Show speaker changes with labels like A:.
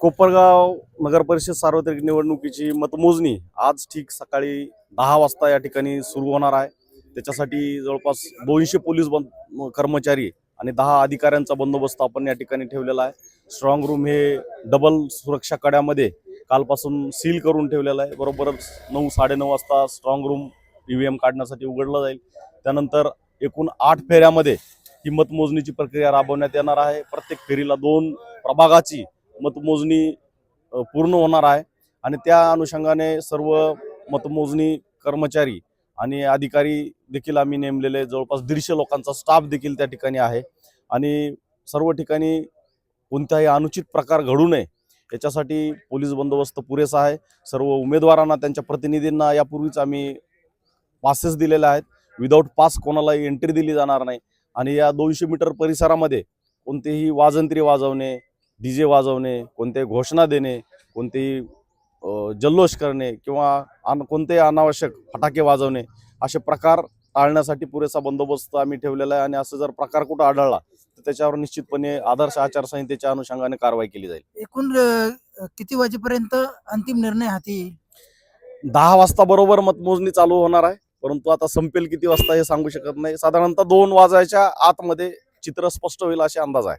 A: कोपरगाव नगर परिषद सार्वत्रिक निवडणुकीची मतमोजणी आज ठीक सकाळी दहा वाजता या ठिकाणी सुरू होणार आहे. त्याच्यासाठी जवळपास दोनशे पोलीस बंद कर्मचारी आणि दहा अधिकाऱ्यांचा बंदोबस्त आपण या ठिकाणी ठेवलेला आहे. स्ट्रॉंग रूम हे डबल सुरक्षा कड्यामध्ये कालपासून सील करून ठेवलेलं आहे. बरोबरच नऊ साडेनऊ वाजता strong room E V M काढण्यासाठी उघडलं जाईल. त्यानंतर एकूण आठ फेऱ्यामध्ये ही मतमोजणीची प्रक्रिया राबवण्यात येणार आहे. प्रत्येक फेरीला दोन प्रभागाची मतमोजणी पूर्ण होणार आहे आणि त्या अनुषंगाने सर्व मतमोजणी कर्मचारी आणि अधिकारी देखील आम्ही नेमलेले जवळपास दीडशे लोकांचा स्टाफ देखील त्या ठिकाणी आहे आणि सर्व ठिकाणी कोणताही अनुचित प्रकार घडू नये याच्यासाठी पोलीस बंदोबस्त पुरेसा आहे. सर्व उमेदवारांना त्यांच्या प्रतिनिधींना यापूर्वीच आम्ही पासेस दिलेले आहेत. विदाऊट पास कोणालाही एंट्री दिली जाणार नाही आणि या दोनशे मीटर परिसरामध्ये कोणतेही वाजंत्री वाजवणे डी जे वाजवणे कोणत्याही घोषणा देणे कोणतेही जल्लोष करणे किंवा अन कोणतेही अनावश्यक फटाके वाजवणे असे प्रकार टाळण्यासाठी पुरेसा बंदोबस्त आम्ही ठेवलेला आहे आणि असं जर प्रकार कुठं आढळला तर त्याच्यावर निश्चितपणे आदर्श आचारसंहितेच्या अनुषंगाने कारवाई केली जाईल.
B: एकूण किती वाजेपर्यंत अंतिम निर्णय हाती येईल?
A: दहा वाजता बरोबर मतमोजणी चालू होणार आहे परंतु आता संपेल किती वाजता हे सांगू शकत नाही. साधारणतः दोन वाजायच्या आतमध्ये चित्र स्पष्ट होईल असे अंदाज आहे.